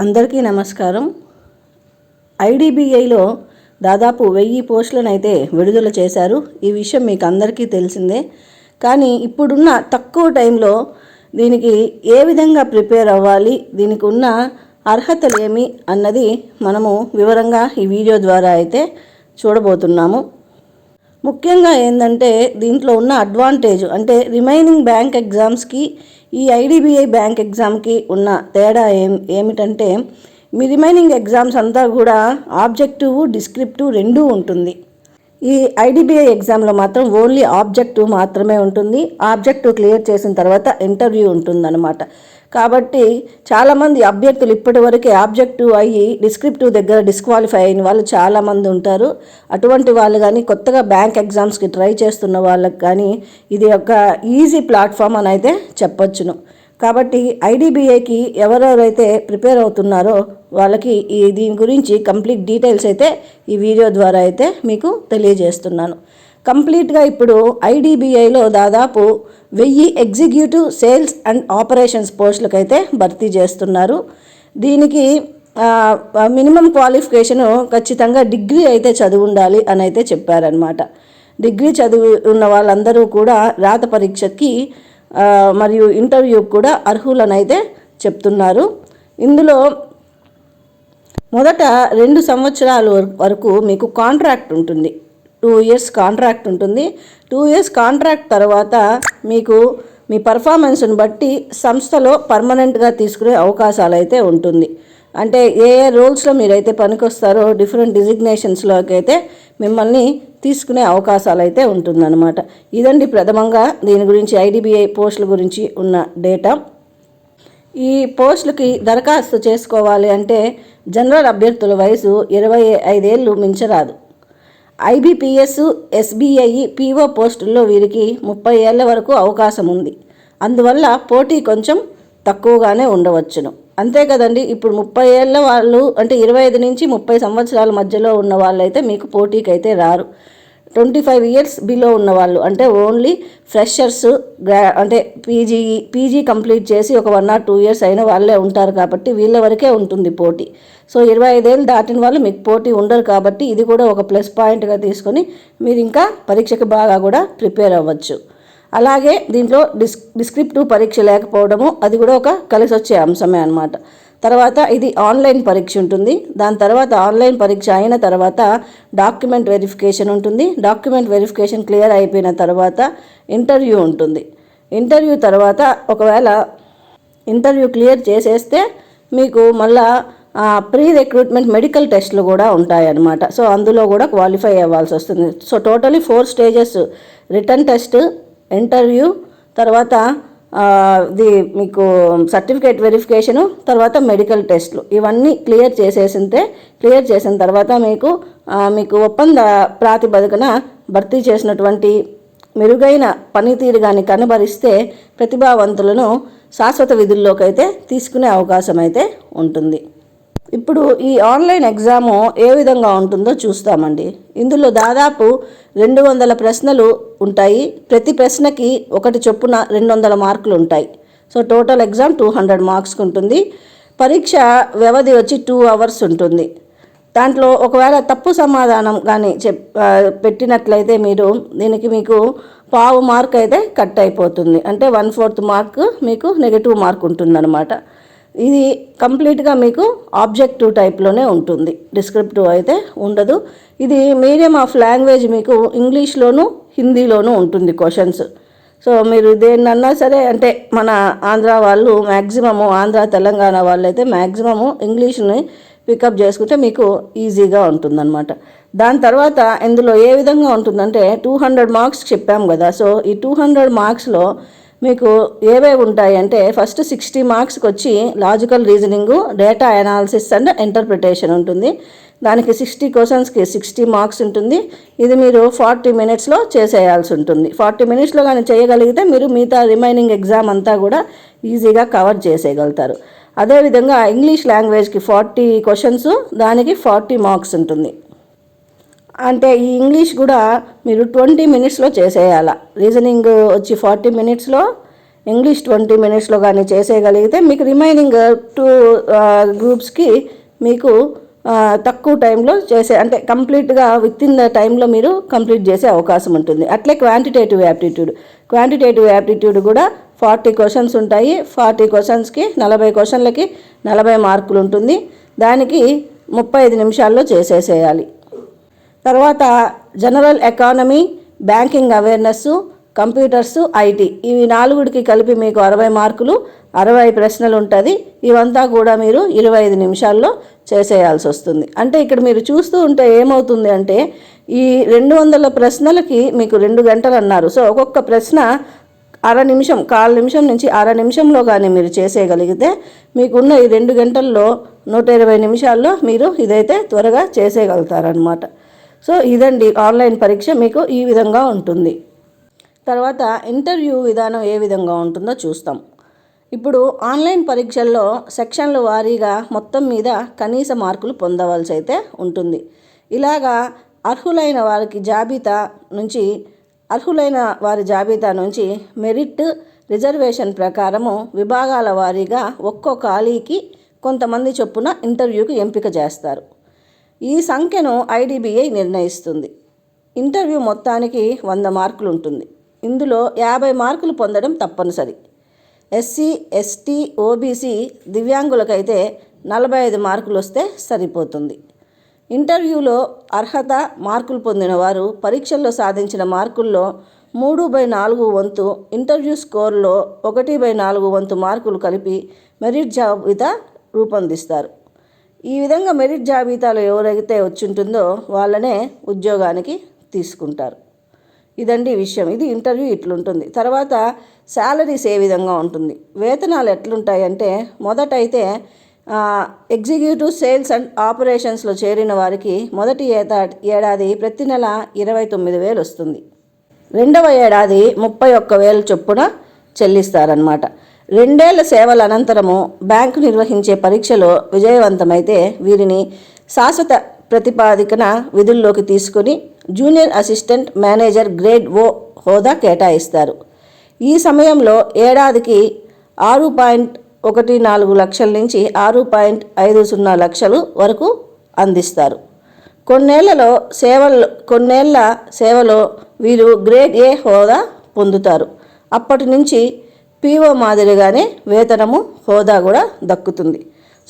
అందరికీ నమస్కారం. ఐడిబిఐలో దాదాపు వెయ్యి పోస్టులను అయితే విడుదల చేశారు. ఈ విషయం మీకు అందరికీ తెలిసిందే. కానీ ఇప్పుడున్న తక్కువ టైంలో దీనికి ఏ విధంగా ప్రిపేర్ అవ్వాలి దీనికి ఉన్న అర్హతలు ఏమి అన్నది మనము వివరంగా ఈ వీడియో ద్వారా అయితే చూడబోతున్నాము. ముఖ్యంగా ఏంటంటే దీంట్లో ఉన్న అడ్వాంటేజ్ అంటే రిమైనింగ్ బ్యాంక్ ఎగ్జామ్స్కి ఈ ఐడిబిఐ బ్యాంక్ ఎగ్జామ్కి ఉన్న తేడా ఏం ఏమిటంటే మీ రిమైనింగ్ ఎగ్జామ్స్ అంతా కూడా ఆబ్జెక్టివ్ డిస్క్రిప్టివ్ రెండూ ఉంటుంది. ఈ ఐడిబిఐ ఎగ్జామ్లో మాత్రం ఓన్లీ ఆబ్జెక్టివ్ మాత్రమే ఉంటుంది. ఆబ్జెక్టివ్ క్లియర్ చేసిన తర్వాత ఇంటర్వ్యూ ఉంటుందన్నమాట. కాబట్టి చాలామంది అభ్యర్థులు ఇప్పటివరకే ఆబ్జెక్టివ్ అయ్యి డిస్క్రిప్టివ్ దగ్గర డిస్క్వాలిఫై అయిన వాళ్ళు చాలామంది ఉంటారు. అటువంటి వాళ్ళు కానీ కొత్తగా బ్యాంక్ ఎగ్జామ్స్కి ట్రై చేస్తున్న వాళ్ళకి కానీ ఇది ఒక ఈజీ ప్లాట్ఫామ్ అని అయితే చెప్పొచ్చును. కాబట్టి ఐడిబిఐకి ఎవరెవరైతే ప్రిపేర్ అవుతున్నారో వాళ్ళకి ఈ దీని గురించి కంప్లీట్ డీటెయిల్స్ అయితే ఈ వీడియో ద్వారా అయితే మీకు తెలియజేస్తున్నాను. కంప్లీట్గా ఇప్పుడు ఐడిబిఐలో దాదాపు వెయ్యి ఎగ్జిక్యూటివ్ సేల్స్ అండ్ ఆపరేషన్స్ పోస్టులకైతే భర్తీ చేస్తున్నారు. దీనికి మినిమం క్వాలిఫికేషను ఖచ్చితంగా డిగ్రీ అయితే చదువు ఉండాలి అని అయితే చెప్పారనమాట డిగ్రీ చదువు ఉన్న వాళ్ళందరూ కూడా రాత పరీక్షకి మరియు ఇంటర్వ్యూకి కూడా అర్హులనైతే చెప్తున్నారు. ఇందులో మొదట రెండు సంవత్సరాల వరకు మీకు కాంట్రాక్ట్ ఉంటుంది. టూ ఇయర్స్ కాంట్రాక్ట్ ఉంటుంది. టూ ఇయర్స్ కాంట్రాక్ట్ తర్వాత మీకు మీ పర్ఫార్మెన్స్ని బట్టి సంస్థలో పర్మనెంట్గా తీసుకునే అవకాశాలు అయితే ఉంటుంది. అంటే ఏ ఏ రోల్స్లో మీరైతే పనికొస్తారో డిఫరెంట్ డిజిగ్నేషన్స్లోకి అయితే మిమ్మల్ని తీసుకునే అవకాశాలు అయితే ఉంటుందన్నమాట. ఇదండి ప్రథమంగా దీని గురించి ఐడిబిఐ పోస్టుల గురించి ఉన్న డేటా. ఈ పోస్టులకి దరఖాస్తు చేసుకోవాలి అంటే జనరల్ అభ్యర్థుల వయసు ఇరవై ఐదేళ్ళు మించరాదు. ఐబిపిఎస్ ఎస్బీఐ పీఓ పోస్టుల్లో వీరికి ముప్పై ఏళ్ళ వరకు అవకాశం ఉంది. అందువల్ల పోటీ కొంచెం తక్కువగానే ఉండవచ్చును. అంతే కదండి. ఇప్పుడు ముప్పై ఏళ్ళ వాళ్ళు అంటే ఇరవై ఐదు నుంచి ముప్పై సంవత్సరాల మధ్యలో ఉన్న వాళ్ళైతే మీకు పోటీకి అయితే రారు. ట్వంటీ ఫైవ్ ఇయర్స్ బిలో ఉన్న వాళ్ళు అంటే ఓన్లీ ఫ్రెషర్స్ గ్రా అంటే పీజీ పీజీ కంప్లీట్ చేసి ఒక వన్ ఆర్ టూ ఇయర్స్ అయిన వాళ్ళే ఉంటారు కాబట్టి వీళ్ళ వరకే ఉంటుంది పోటీ. సో ఇరవై ఐదేళ్ళు దాటిన వాళ్ళు మీకు పోటీ ఉండరు కాబట్టి ఇది కూడా ఒక ప్లస్ పాయింట్గా తీసుకొని మీరు ఇంకా పరీక్షకు బాగా కూడా ప్రిపేర్ అవ్వచ్చు. అలాగే దీంట్లో డిస్ డిస్క్రిప్టివ్ పరీక్ష లేకపోవడము అది కూడా ఒక కలిసి వచ్చే అంశమే అనమాట తర్వాత ఇది ఆన్లైన్ పరీక్ష ఉంటుంది. దాని తర్వాత ఆన్లైన్ పరీక్ష అయిన తర్వాత డాక్యుమెంట్ వెరిఫికేషన్ ఉంటుంది. డాక్యుమెంట్ వెరిఫికేషన్ క్లియర్ అయిపోయిన తర్వాత ఇంటర్వ్యూ ఉంటుంది. ఇంటర్వ్యూ తర్వాత ఒకవేళ ఇంటర్వ్యూ క్లియర్ చేసేస్తే మీకు మళ్ళా ప్రీ రిక్రూట్మెంట్ మెడికల్ టెస్ట్లు కూడా ఉంటాయన్నమాట. సో అందులో కూడా క్వాలిఫై అవ్వాల్సి వస్తుంది so totally four stages written test interview తర్వాత ది ఇది మీకు సర్టిఫికేట్ వెరిఫికేషను తర్వాత మెడికల్ టెస్ట్లు. ఇవన్నీ క్లియర్ చేసేసింటే క్లియర్ చేసిన తర్వాత మీకు మీకు ఒప్పంద ప్రాతిపదికన భర్తీ చేసినటువంటి మెరుగైన పనితీరు కానీ కనబరిస్తే ప్రతిభావంతులను శాశ్వత విధుల్లోకి అయితే తీసుకునే అవకాశం అయితే ఉంటుంది. ఇప్పుడు ఈ ఆన్లైన్ ఎగ్జాము ఏ విధంగా ఉంటుందో చూస్తామండి. ఇందులో దాదాపు రెండు వందల ప్రశ్నలు ఉంటాయి. ప్రతి ప్రశ్నకి ఒకటి చొప్పున రెండు వందల మార్కులు ఉంటాయి. So total exam two hundred మార్క్స్కి ఉంటుంది. పరీక్ష వ్యవధి వచ్చి టూ అవర్స్ ఉంటుంది. దాంట్లో ఒకవేళ తప్పు సమాధానం కానీ చెప్ పెట్టినట్లయితే మీరు దీనికి మీకు పావు మార్క్ అయితే కట్ అయిపోతుంది. అంటే వన్ ఫోర్త్ మార్క్ మీకు నెగిటివ్ మార్క్ ఉంటుందన్నమాట. ఇది కంప్లీట్గా మీకు ఆబ్జెక్టివ్ టైప్లోనే ఉంటుంది. డిస్క్రిప్టివ్ అయితే ఉండదు. ఇది మీడియం ఆఫ్ లాంగ్వేజ్ మీకు ఇంగ్లీష్లోను హిందీలోనూ ఉంటుంది క్వశ్చన్స్. సో మీరు దేన్నన్నా సరే అంటే మన ఆంధ్ర వాళ్ళు మ్యాక్సిమము ఆంధ్ర తెలంగాణ వాళ్ళు అయితే మ్యాక్సిమము ఇంగ్లీష్ని పికప్ చేసుకుంటే మీకు ఈజీగా ఉంటుందన్నమాట. దాని తర్వాత ఇందులో ఏ విధంగా ఉంటుందంటే టూ హండ్రెడ్ మార్క్స్ చెప్పాము కదా. సో ఈ టూ హండ్రెడ్ మార్క్స్లో మీకు ఏవేవి ఉంటాయి అంటే ఫస్ట్ సిక్స్టీ మార్క్స్కి వచ్చి logical reasoning data analysis and interpretation ఉంటుంది. దానికి సిక్స్టీ క్వశ్చన్స్కి సిక్స్టీ మార్క్స్ ఉంటుంది. ఇది మీరు ఫార్టీ మినిట్స్లో చేసేయాల్సి ఉంటుంది. ఫార్టీ మినిట్స్లో కానీ చేయగలిగితే మీరు మిగతా రిమైనింగ్ ఎగ్జామ్ అంతా కూడా ఈజీగా కవర్ చేసేయగలుగుతారు. అదేవిధంగా ఇంగ్లీష్ లాంగ్వేజ్కి ఫార్టీ క్వశ్చన్స్ దానికి ఫార్టీ మార్క్స్ ఉంటుంది. అంటే ఈ ఇంగ్లీష్ కూడా మీరు ట్వంటీ మినిట్స్లో చేసేయాల. రీజనింగ్ వచ్చి ఫార్టీ మినిట్స్లో ఇంగ్లీష్ ట్వంటీ మినిట్స్లో కానీ చేసేయగలిగితే మీకు రిమైనింగ్ టూ గ్రూప్స్కి మీకు తక్కువ టైంలో చేసే అంటే కంప్లీట్గా విత్ ఇన్ ద టైంలో మీరు కంప్లీట్ చేసే అవకాశం ఉంటుంది. అట్లే క్వాంటిటేటివ్ యాప్టిట్యూడ్. క్వాంటిటేటివ్ యాప్టిట్యూడ్ కూడా ఫార్టీ క్వశ్చన్స్ ఉంటాయి. ఫార్టీ క్వశ్చన్స్కి నలభై క్వశ్చన్లకి నలభై మార్కులు ఉంటుంది. దానికి ముప్పై ఐదు నిమిషాల్లో చేసేసేయాలి. తర్వాత general economy banking awareness computers IT. ఇవి నాలుగుడికి కలిపి మీకు అరవై మార్కులు అరవై ప్రశ్నలు ఉంటుంది ఇవంతా కూడా మీరు ఇరవై ఐదు నిమిషాల్లో చేసేయాల్సి వస్తుంది అంటే ఇక్కడ మీరు చూస్తూ ఉంటే ఏమవుతుంది అంటే ఈ రెండు వందల ప్రశ్నలకి మీకు రెండు గంటలు అన్నారు సో ఒక్కొక్క ప్రశ్న అర నిమిషం కాల నిమిషం నుంచి అర నిమిషంలో కానీ మీరు చేసేయగలిగితే మీకున్న ఈ రెండు గంటల్లో నూట ఇరవై నిమిషాల్లో మీరు ఇదైతే త్వరగా చేసేయగలుగుతారనమాట సో ఇదండి ఆన్లైన్ పరీక్ష మీకు ఈ విధంగా ఉంటుంది. తర్వాత ఇంటర్వ్యూ విధానం ఏ విధంగా ఉంటుందో చూస్తాం. ఇప్పుడు ఆన్లైన్ పరీక్షల్లో సెక్షన్ల వారీగా మొత్తం మీద కనీస మార్కులు పొందవలసి అయితే ఉంటుంది. ఇలాగా అర్హులైన వారికి జాబితా నుంచి అర్హులైన వారి జాబితా నుంచి మెరిట్ రిజర్వేషన్ ప్రకారము విభాగాల వారీగా ఒక్కో ఖాళీకి కొంతమంది చొప్పున ఇంటర్వ్యూకి ఎంపిక చేస్తారు. ఈ సంఖ్యను ఐడిబిఐ నిర్ణయిస్తుంది. ఇంటర్వ్యూ మొత్తానికి వంద మార్కులు ఉంటుంది ఇందులో యాభై మార్కులు పొందడం తప్పనిసరి. ఎస్సీ ఎస్టీ ఓబీసీ దివ్యాంగులకైతే నలభై ఐదు మార్కులు వస్తే సరిపోతుంది. ఇంటర్వ్యూలో అర్హత మార్కులు పొందిన వారు పరీక్షల్లో సాధించిన మార్కుల్లో మూడు బై నాలుగు వంతు ఇంటర్వ్యూ స్కోర్లో ఒకటి బై నాలుగు వంతు మార్కులు కలిపి మెరిట్ జాబితా రూపొందిస్తారు. ఈ విధంగా మెరిట్ జాబితాలో ఎవరైతే వచ్చింటుందో వాళ్ళనే ఉద్యోగానికి తీసుకుంటారు. ఇదండి విషయం. ఇది ఇంటర్వ్యూ ఇట్లుంటుంది. తర్వాత శాలరీస్ ఏ విధంగా ఉంటుంది? వేతనాలు ఎట్లుంటాయంటే మొదటైతే ఎగ్జిక్యూటివ్ సేల్స్ అండ్ ఆపరేషన్స్లో చేరిన వారికి మొదటి ఏదా ఏడాది ప్రతి నెల ఇరవై తొమ్మిది వేలు వస్తుంది. రెండవ ఏడాది ముప్పై ఒక్క వేలు చొప్పున చెల్లిస్తారనమాట రెండేళ్ళ సేవల అనంతరము బ్యాంకు నిర్వహించే పరీక్షలో విజయవంతమైతే వీరిని శాశ్వత ప్రతిపాదికన విధుల్లోకి తీసుకుని junior assistant manager grade O హోదా కేటాయిస్తారు. ఈ సమయంలో ఏడాదికి ఆరు పాయింట్ ఒకటి నాలుగు లక్షల నుంచి ఆరు పాయింట్ ఐదు సున్నా లక్షలు వరకు అందిస్తారు. కొన్నేళ్ళలో సేవల్లో కొన్నేళ్ళ సేవలో వీరు గ్రేడ్ ఏ హోదా పొందుతారు. అప్పటి నుంచి పీఓ మాదిరిగానే వేతనము హోదా కూడా దక్కుతుంది.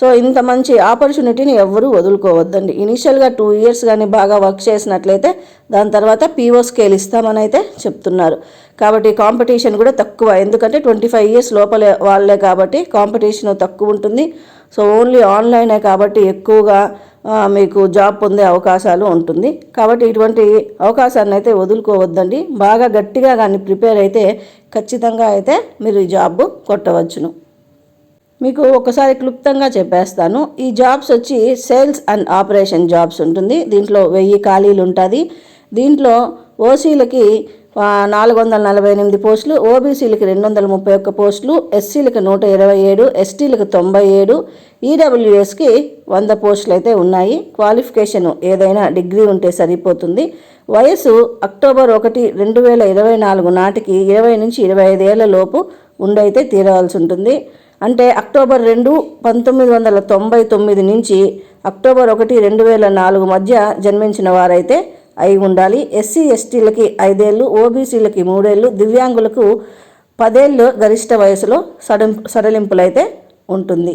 సో ఇంత మంచి ఆపర్చునిటీని ఎవ్వరూ వదులుకోవద్దండి. ఇనిషియల్గా టూ ఇయర్స్ కానీ బాగా వర్క్ చేసినట్లయితే దాని తర్వాత పీఓ స్కేల్ ఇస్తామని అయితే చెప్తున్నారు. కాబట్టి కాంపిటీషన్ కూడా తక్కువ. ఎందుకంటే ట్వంటీ ఫైవ్ ఇయర్స్ లోపలే వాళ్ళే కాబట్టి కాంపిటీషన్ తక్కువ ఉంటుంది. సో ఓన్లీ ఆన్లైనే కాబట్టి ఎక్కువగా మీకు జాబ్ పొందే అవకాశాలు ఉంటుంది. కాబట్టి ఇటువంటి అవకాశాన్ని అయితే వదులుకోవద్దండి. బాగా గట్టిగా కానీ ప్రిపేర్ అయితే ఖచ్చితంగా అయితే మీరు ఈ జాబ్ కొట్టవచ్చును. మీకు ఒకసారి క్లుప్తంగా చెప్పేస్తాను. ఈ జాబ్స్ వచ్చి సేల్స్ అండ్ ఆపరేషన్ జాబ్స్ ఉంటుంది. దీంట్లో వెయ్యి ఖాళీలు ఉంటుంది. దీంట్లో ఓసీలకి నాలుగు వందల నలభై ఎనిమిది పోస్టులు ఓబీసీలకి రెండు వందల ముప్పై ఒక్క పోస్టులు ఎస్సీలకి నూట ఇరవై ఏడు ఎస్టీలకు తొంభై ఏడు ఈడబ్ల్యూఎస్కి వంద పోస్టులు అయితే ఉన్నాయి. క్వాలిఫికేషన్ ఏదైనా డిగ్రీ ఉంటే సరిపోతుంది. వయసు అక్టోబర్ ఒకటి రెండు వేల ఇరవై నాలుగు నాటికి ఇరవై నుంచి ఇరవై ఐదేళ్ళ లోపు ఉండైతే తీరవలసి ఉంటుంది. అంటే అక్టోబర్ రెండు పంతొమ్మిది వందల తొంభై తొమ్మిది నుంచి అక్టోబర్ ఒకటి రెండు వేల నాలుగు మధ్య జన్మించిన వారైతే అయి ఉండాలి. ఎస్సీ ఎస్టీలకి ఐదేళ్ళు ఓబీసీలకి మూడేళ్ళు దివ్యాంగులకు పదేళ్ళు గరిష్ట వయసులో సడం సడలింపులైతే ఉంటుంది.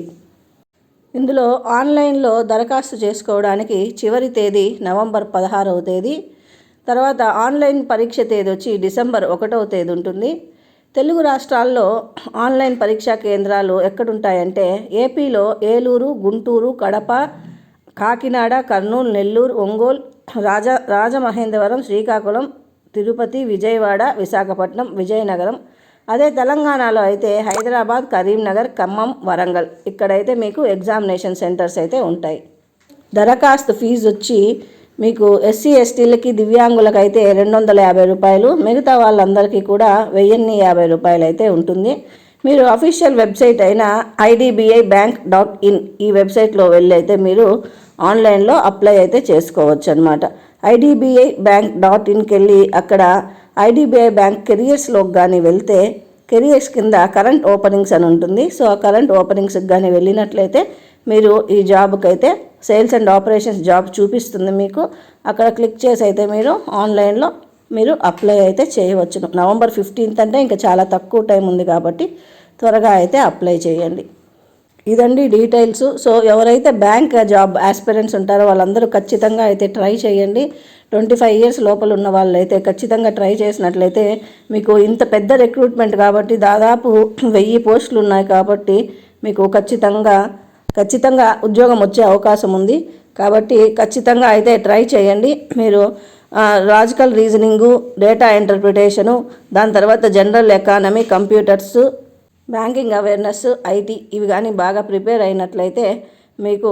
ఇందులో ఆన్లైన్లో దరఖాస్తు చేసుకోవడానికి చివరి తేదీ నవంబర్ పదహారవ తేదీ తర్వాత ఆన్లైన్ పరీక్ష తేదీ వచ్చి డిసెంబర్ ఒకటవ తేదీ ఉంటుంది. తెలుగు రాష్ట్రాల్లో ఆన్లైన్ పరీక్షా కేంద్రాలు ఎక్కడుంటాయంటే ఏపీలో ఏలూరు గుంటూరు కడప కాకినాడ కర్నూలు నెల్లూరు ఒంగోలు రాజ రాజమహేంద్రవరం శ్రీకాకుళం తిరుపతి విజయవాడ విశాఖపట్నం విజయనగరం. అదే తెలంగాణలో అయితే హైదరాబాద్ కరీంనగర్ ఖమ్మం వరంగల్. ఇక్కడైతే మీకు ఎగ్జామినేషన్ సెంటర్స్ అయితే ఉంటాయి. దరఖాస్తు ఫీజు వచ్చి మీకు ఎస్సీ ఎస్టీలకి దివ్యాంగులకు అయితే రెండు వందల యాభై రూపాయలు మిగతా వాళ్ళందరికీ కూడా వెయ్యిన్ని యాభై రూపాయలు అయితే ఉంటుంది. మీరు అఫీషియల్ వెబ్సైట్ అయిన ఐడిబిఐ బ్యాంక్ డాట్ ఇన్ ఈ వెబ్సైట్లో వెళ్ళి అయితే మీరు ఆన్లైన్లో అప్లై అయితే చేసుకోవచ్చు అనమాట ఐడిబిఐ బ్యాంక్ డాట్ ఇన్కి వెళ్ళి అక్కడ ఐడిబిఐ బ్యాంక్ కెరియర్స్లోకి కానీ వెళ్తే కెరియర్స్ కింద కరెంట్ ఓపెనింగ్స్ అని ఉంటుంది. సో ఆ కరెంట్ ఓపెనింగ్స్కి కానీ వెళ్ళినట్లయితే మీరు ఈ జాబ్కి అయితే సేల్స్ అండ్ ఆపరేషన్స్ జాబ్ చూపిస్తుంది మీకు. అక్కడ క్లిక్ చేసి అయితే మీరు ఆన్లైన్లో మీరు అప్లై అయితే చేయవచ్చును. నవంబర్ ఫిఫ్టీన్త్ అంటే ఇంకా చాలా తక్కువ టైం ఉంది కాబట్టి త్వరగా అయితే అప్లై చేయండి. ఇదండి డీటెయిల్స్. సో ఎవరైతే బ్యాంక్ జాబ్ ఆస్పిరెంట్స్ ఉంటారో వాళ్ళందరూ ఖచ్చితంగా అయితే ట్రై చేయండి. ట్వంటీ ఫైవ్ ఇయర్స్ లోపల ఉన్న వాళ్ళైతే ఖచ్చితంగా ట్రై చేసినట్లయితే మీకు ఇంత పెద్ద రిక్రూట్మెంట్ కాబట్టి దాదాపు వెయ్యి పోస్టులు ఉన్నాయి కాబట్టి మీకు ఖచ్చితంగా ఖచ్చితంగా ఉద్యోగం వచ్చే అవకాశం ఉంది. కాబట్టి ఖచ్చితంగా అయితే ట్రై చేయండి. మీరు లాజికల్ రీజనింగు డేటా ఇంటర్ప్రిటేషను దాని తర్వాత general economy computers banking awareness IT ఇవి కానీ బాగా ప్రిపేర్ అయినట్లయితే మీకు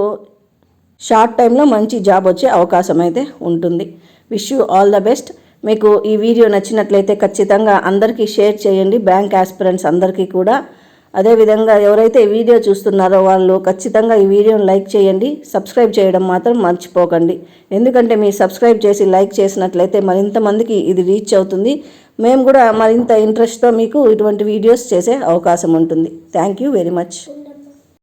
షార్ట్ టైంలో మంచి జాబ్ వచ్చే అవకాశం అయితే ఉంటుంది. Wish you all the best. మీకు ఈ వీడియో నచ్చినట్లయితే ఖచ్చితంగా అందరికీ షేర్ చేయండి. బ్యాంక్ ఆస్పిరెంట్స్ అందరికీ కూడా అదేవిధంగా ఎవరైతే ఈ వీడియో చూస్తున్నారో వాళ్ళు ఖచ్చితంగా ఈ వీడియోని లైక్ చేయండి సబ్స్క్రైబ్ చేయడం మాత్రం మర్చిపోకండి. ఎందుకంటే మీరు సబ్స్క్రైబ్ చేసి లైక్ చేసినట్లయితే మరింత మందికి ఇది రీచ్ అవుతుంది. మేము కూడా మరింత ఇంట్రెస్ట్తో మీకు ఇటువంటి వీడియోస్ చేసే అవకాశం ఉంటుంది. Thank you very much.